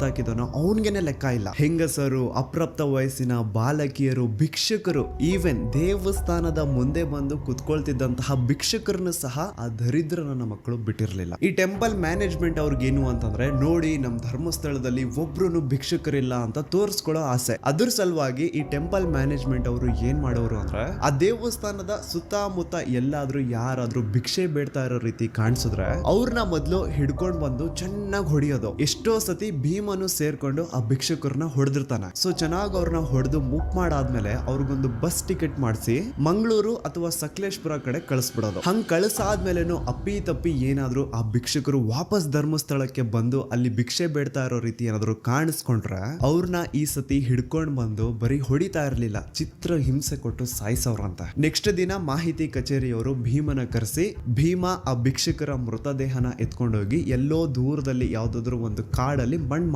ನೇತಾಕಿದನೋ ಅವನ್ಗೆನೆ ಲೆಕ್ಕ ಇಲ್ಲ. ಹೆಂಗಸರು, ಅಪ್ರಾಪ್ತ ವಯಸ್ಸಿನ ಬಾಲಕಿಯರು, ಭಿಕ್ಷಕರು ಈವೆನ್ ದೇವಸ್ಥಾನದ ಮುಂದೆ ಬಂದು ಕುತ್ಕೊಳ್ತಿದ್ದಂತಹ ಭಿಕ್ಷಕರನ್ನು ಸಹ ಆ ದರಿದ್ರ ನನ್ನ ಮಕ್ಕಳು ಬಿಟ್ಟಿರ್ಲಿಲ್ಲ. ಈ ಟೆಂಪಲ್ ಮ್ಯಾನೇಜ್ಮೆಂಟ್ ಅವ್ರಿಗೇನು ಅಂತಂದ್ರೆ, ನೋಡಿ ನಮ್ ಧರ್ಮಸ್ಥಳದಲ್ಲಿ ಒಬ್ರು ಭಿಕ್ಷುಕರಿಲ್ಲ ಅಂತ ತೋರಿಸ್ಕೊಳ್ಳೋ ಆಸೆ. ಅದ್ರ ಸಲುವಾಗಿ ಈ ಟೆಂಪಲ್ ಮ್ಯಾನೇಜ್ಮೆಂಟ್ ಅವರು ಏನ್ ಮಾಡೋರು ಅಂದ್ರೆ, ಆ ದೇವಸ್ಥಾನದ ಸುತ್ತಮುತ್ತ ಎಲ್ಲಾದ್ರೂ ಯಾರಾದ್ರೂ ಭಿಕ್ಷೆ ಬೇಡ್ತಾ ಇರೋ ರೀತಿ ಕಾಣಿಸಿದ್ರೆ ಅವ್ರನ್ನ ಮೊದ್ಲು ಹಿಡ್ಕೊಂಡ್ ಬಂದು ಚೆನ್ನಾಗಿ ಹೊಡಿಯೋದು. ಎಷ್ಟೋ ಸತಿ ಭೀಮನು ಸೇರ್ಕೊಂಡು ಆ ಭಿಕ್ಷುಕರನ್ನ ಹೊಡೆದಿರ್ತಾನೆ. ಸೊ ಚೆನ್ನಾಗಿ ಅವ್ರನ್ನ ಹೊಡೆದು ಮುಕ್ ಮಾಡಾದ್ಮೇಲೆ ಅವ್ರಿಗೊಂದು ಬಸ್ ಟಿಕೆಟ್ ಮಾಡಿಸಿ ಮಂಗಳೂರು ಅಥವಾ ಸಕಲೇಶ್ಪುರ ಕಡೆ ಕಳಿಸ್ಬಿಡೋದು. ಹಂಗ್ ಕಳಿಸಾದ್ಮೇಲೆನು ಅಪ್ಪಿ ತಪ್ಪಿ ಏನಾದ್ರೂ ಆ ಭಿಕ್ಷಕರು ವಾಪಸ್ ಧರ್ಮಸ್ಥಳಕ್ಕೆ ಬಂದು ಅಲ್ಲಿ ಭಿಕ್ಷೆ ಬೇಡ್ತಾ ಇರೋ ರೀತಿ ಏನಾದ್ರು ಕಾಣಿಸ್ಕೊಂಡ್ರೆ ಅವ್ರನ್ನ ಈ ಸತಿ ಹಿಡ್ಕೊಂಡ್ ಬಂದು ಬರೀ ಹೊಡಿತಾ ಇರ್ಲಿಲ್ಲ. ಚಿತ್ರ ಹಿಂಸೆ ಕೊಟ್ಟು ಸಾಯಿಸೋರಂತ ನೆಕ್ಸ್ಟ್ ದಿನ ಮಾಹಿತಿ ಕಚೇರಿಯವರು ಭೀಮನ ಕರೆಸಿ ಭೀಮ ಆ ಭಿಕ್ಷಕರ ಮೃತದೇಹನ ಎತ್ಕೊಂಡೋಗಿ ಎಲ್ಲೋ ದೂರದಲ್ಲಿ ಯಾವ್ದಾದ್ರು ಒಂದು ಕಾಡಲ್ಲಿ ಮಣ್ಣು